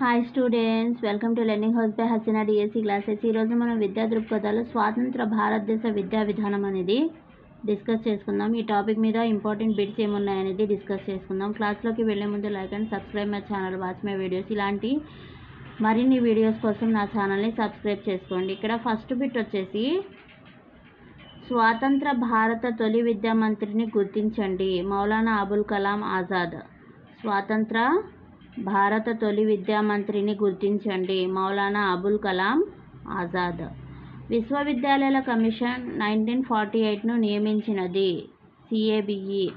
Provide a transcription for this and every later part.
Hi students welcome to learning house by Hasina DSC classes ఈరోజు మనం విద్యా దృక్పథాలు స్వాతంత్ర భారతదేశ విద్యా విధానం అనేది డిస్కస్ చేసుకుందాం. ఈ టాపిక్ మీద ఇంపార్టెంట్ బిట్స్ ఏమున్నాయనేది డిస్కస్ చేసుకుందాం. క్లాస్లోకి వెళ్ళే ముందు like and subscribe my channel watch my videos ఇలాంటి మరిన్ని వీడియోస్ కోసం నా ఛానల్ని సబ్స్క్రైబ్ చేసుకోండి. ఇక్కడ ఫస్ట్ బిట్ వచ్చేసి స్వాతంత్ర భారత తొలి విద్యా మంత్రిని గుర్తించండి. మౌలానా అబుల్ కలాం ఆజాద్. స్వాతంత్ర భారత తొలి విద్యా మంత్రిని గుర్తించండి. మౌలానా అబుల్ కలాం ఆజాద్. విశ్వవిద్యాలయాల కమిషన్ నైన్టీన్ ఫార్టీ ఎయిట్ను నియమించినది. సిఏబిఈ.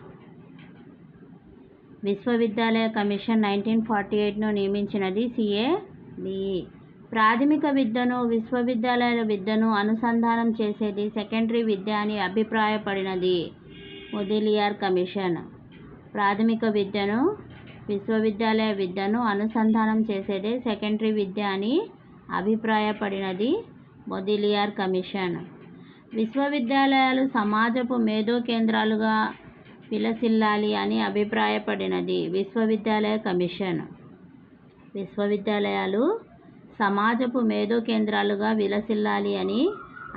విశ్వవిద్యాలయ కమిషన్ నైన్టీన్ ఫార్టీ ఎయిట్ను నియమించినది సిఏబిఈ. ప్రాథమిక విద్యను విశ్వవిద్యాలయాల విద్యను అనుసంధానం చేసేది సెకండరీ విద్య అని అభిప్రాయపడినది మొదిలియార్ కమిషన్. ప్రాథమిక విద్యను విశ్వవిద్యాలయ విద్యను అనుసంధానం చేసేదే సెకండరీ విద్య అని అభిప్రాయపడినది మొదిలియార్ కమిషన్. విశ్వవిద్యాలయాలు సమాజపు మేధో కేంద్రాలుగా విలసిల్లాలి అని అభిప్రాయపడినది విశ్వవిద్యాలయ కమిషన్. విశ్వవిద్యాలయాలు సమాజపు మేధో కేంద్రాలుగా విలసిల్లాలి అని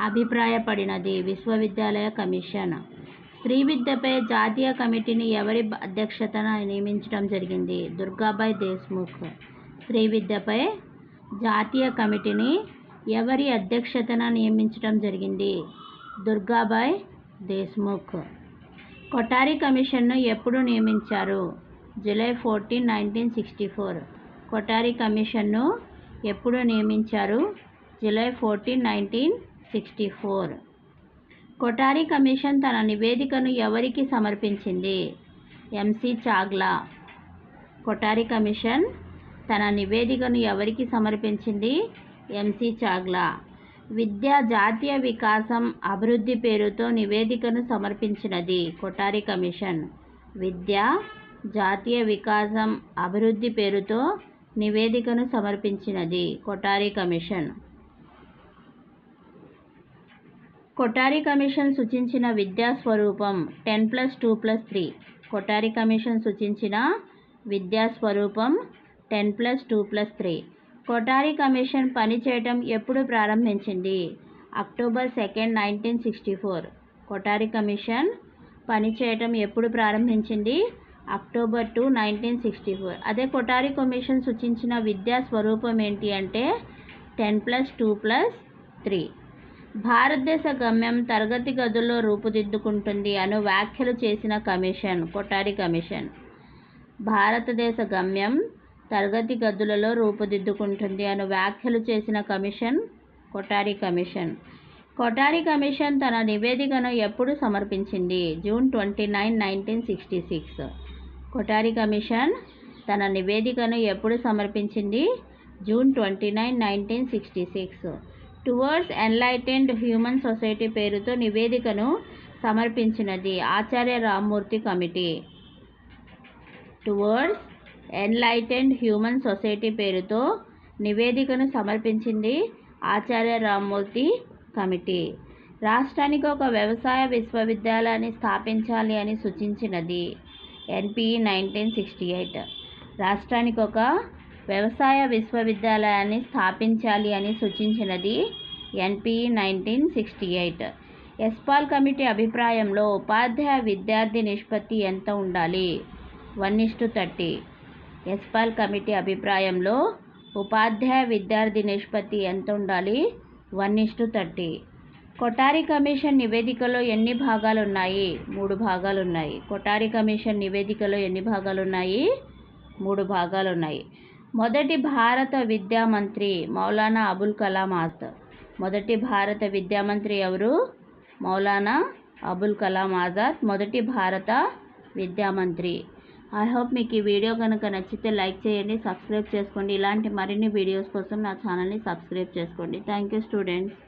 అభిప్రాయపడినది విశ్వవిద్యాలయ కమిషన్. స్త్రీ విద్యపై జాతీయ కమిటీని ఎవరి అధ్యక్షతన నియమించడం జరిగింది? దుర్గాబాయ్ దేశ్ముఖ్. స్త్రీ విద్యపై జాతీయ కమిటీని ఎవరి అధ్యక్షతన నియమించడం జరిగింది? దుర్గాబాయ్ దేశ్ముఖ్. కొటారి కమిషన్ను ఎప్పుడు నియమించారు? July fourteen nineteen sixty four. Kothari కమిషన్ను ఎప్పుడు నియమించారు? July fourteen nineteen sixty four. Kothari commission తన నివేదికను ఎవరికి సమర్పించింది? ఎంసి చాగ్లా. కొఠారి కమిషన్ తన నివేదికను ఎవరికి సమర్పించింది? ఎంసి చాగ్లా. విద్య జాతీయ వికాసం అభివృద్ధి పేరుతో నివేదికను సమర్పించినది కొఠారి కమిషన్. విద్య జాతీయ వికాసం అభివృద్ధి పేరుతో నివేదికను సమర్పించినది కొఠారి కమిషన్. కొఠారి కమిషన్ సూచించిన విద్యా స్వరూపం ten plus two plus three. Kothari commission సూచించిన విద్యా స్వరూపం ten plus two plus three. Kothari commission పనిచేయటం ఎప్పుడు ప్రారంభించింది? October second nineteen sixty four. Kothari commission పనిచేయటం ఎప్పుడు ప్రారంభించింది? October two nineteen sixty four. అదే కొఠారి కమిషన్ సూచించిన విద్యా స్వరూపం ఏంటి అంటే ten plus two plus three. భారతదేశ గమ్యం తరగతి గదుల్లో రూపుదిద్దుకుంటుంది అను వ్యాఖ్యలు చేసిన కమిషన్ కొఠారి కమిషన్. భారతదేశ గమ్యం తరగతి గదులలో రూపుదిద్దుకుంటుంది అను వ్యాఖ్యలు చేసిన commission Kothari commission. Kothari commission తన నివేదికను ఎప్పుడు సమర్పించింది? June twenty nine nineteen sixty six. Kothari commission తన నివేదికను ఎప్పుడు సమర్పించింది? June twenty nine nineteen sixty six. Towards enlightened human society పేరుతో నివేదికను సమర్పించినది. Acharya Rammurthy committee. Towards enlightened human society పేరుతో నివేదికను సమర్పించింది ఆచార్య రామ్మూర్తి కమిటీ. రాష్ట్రానికి ఒక వ్యవసాయ విశ్వవిద్యాలయాన్ని స్థాపించాలి అని సూచించినది. NPE nineteen sixty eight. రాష్ట్రానికి ఒక వ్యవసాయ విశ్వవిద్యాలయాన్ని స్థాపించాలి అని సూచించినది NPE nineteen sixty eight. Yashpal committee అభిప్రాయంలో ఉపాధ్యాయ విద్యార్థి నిష్పత్తి ఎంత ఉండాలి? One is to thirty. Yashpal committee అభిప్రాయంలో ఉపాధ్యాయ విద్యార్థి నిష్పత్తి ఎంత ఉండాలి? One is to thirty. Kothari commission నివేదికలో ఎన్ని భాగాలు ఉన్నాయి మూడు భాగాలు ఉన్నాయి కొటారి కమిషన్ నివేదికలో ఎన్ని భాగాలు ఉన్నాయి మూడు భాగాలు ఉన్నాయి మొదటి భారత విద్యా మంత్రి మౌలానా అబుల్ కలాం ఆజాద్. మొదటి భారత విద్యా మంత్రి ఎవరు? మౌలానా అబుల్ కలాం ఆజాద్. మొదటి భారత విద్యా మంత్రి. ఐ హోప్ మీకు ఈ వీడియో కనుక నచ్చితే లైక్ చేయండి సబ్స్క్రైబ్ చేసుకోండి. ఇలాంటి మరిన్ని వీడియోస్ కోసం నా ఛానల్ని సబ్స్క్రైబ్ చేసుకోండి. Thank you students